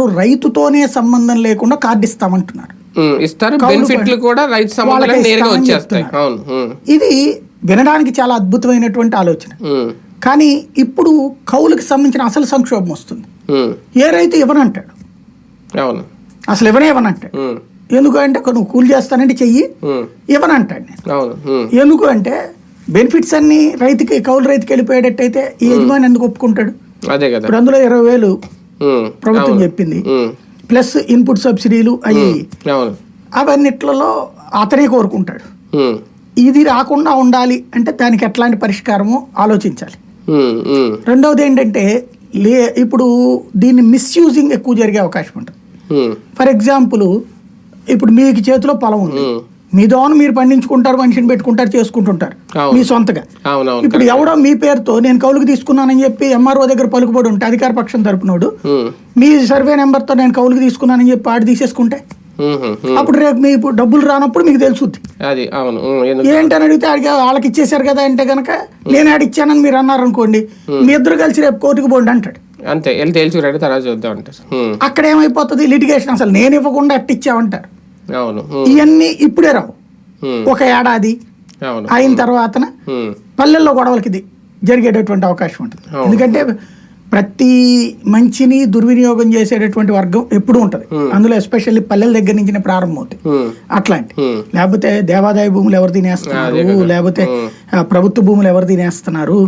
అసలు రైతుతోనే సంబంధం లేకుండా కార్డు ఇస్తామంటున్నారు. ఇస్తారు. బెనిఫిట్లు కూడా రైతు నేరుగా వచ్చేస్తాయి. ఇది వినడానికి చాలా అద్భుతమైనటువంటి ఆలోచన. కానీ ఇప్పుడు కౌలుకి సంబంధించిన అసలు సంక్షోభం వస్తుంది. ఏ రైతు ఇవ్వనంటాడు? అవును. అసలు ఇవ్వనే ఇవ్వనంటాడు? ఎందుకంటే నువ్వు కూలి చేస్తానంటే చెయ్యి ఇవ్వనంటాడు నేను. ఎందుకు అంటే బెనిఫిట్స్ అన్ని రైతుకి కౌలు రైతుకి వెళ్ళిపోయేటట్టయితే ఈ యజమాని ఎందుకు ఒప్పుకుంటాడు? అదే కదా. ఇప్పుడు అందులో ఇరవై వేలు ప్రభుత్వం. చెప్పింది. ప్లస్ ఇన్పుట్ సబ్సిడీలు అవి అవును. అవన్నిట్లలో అతనే కోరుకుంటాడు. ఇది రాకుండా ఉండాలి అంటే దానికి ఎట్లాంటి పరిష్కారమో ఆలోచించాలి. రెండవది ఏంటంటే లే ఇప్పుడు దీన్ని మిస్యూజింగ్ ఎక్కువ జరిగే అవకాశం ఉంటుంది. ఫర్ ఎగ్జాంపుల్ ఇప్పుడు మీకు చేతిలో పొలం ఉంది. మీ దోన మీరు పండించుకుంటారు మనిషిని పెట్టుకుంటారు చేసుకుంటుంటారు. మీ సొంతగా. ఇప్పుడు ఎవడో మీ పేరుతో నేను కౌలుకు తీసుకున్నానని చెప్పి ఎంఆర్ఓ దగ్గర పలుకుబడి ఉంటే అధికార పక్షం తరపునోడు మీ సర్వే నెంబర్తో నేను కౌలుకు తీసుకున్నానని చెప్పి ఆడు తీసేసుకుంటే అప్పుడు రేపు మీ డబ్బులు రానప్పుడు మీకు తెలుసుద్ది. అది అవును ఏంటని అడిగితే ఆడికి వాళ్ళకి ఇచ్చేశారు కదా అంటే కనుక నేను ఆడిచ్చానని మీరు అన్నారు అనుకోండి మీ ఇద్దరు కలిసి రేపు కోర్టుకు పోండి అంటాడు. అంతే వెళ్ళి తేల్చి రండి తర్వాత చూద్దాం అంటారు. ఉమ్, అక్కడ ఏమైపోతుంది లిటిగేషన్ అసలు నేను ఇవ్వకుండా అట్టిచ్చామంటారు ఇవన్నీ ఇప్పుడే రావు. ఒక ఏడాది అయిన తర్వాతన పల్లెల్లో గొడవలకి ఇది జరిగేటటువంటి అవకాశం ఉంటుంది. ఎందుకంటే ప్రతి మంచిని దుర్వినియోగం చేసేటటువంటి వర్గం ఎప్పుడూ ఉంటుంది. అందులో ఎస్పెషల్లీ పల్లెల దగ్గర నుంచి ప్రారంభం అవుతాయి. అట్లాంటి. లేకపోతే దేవాదాయ భూములు ఎవరు తినేస్తున్నారు? లేకపోతే ప్రభుత్వ భూములు ఎవరు తినేస్తున్నారు?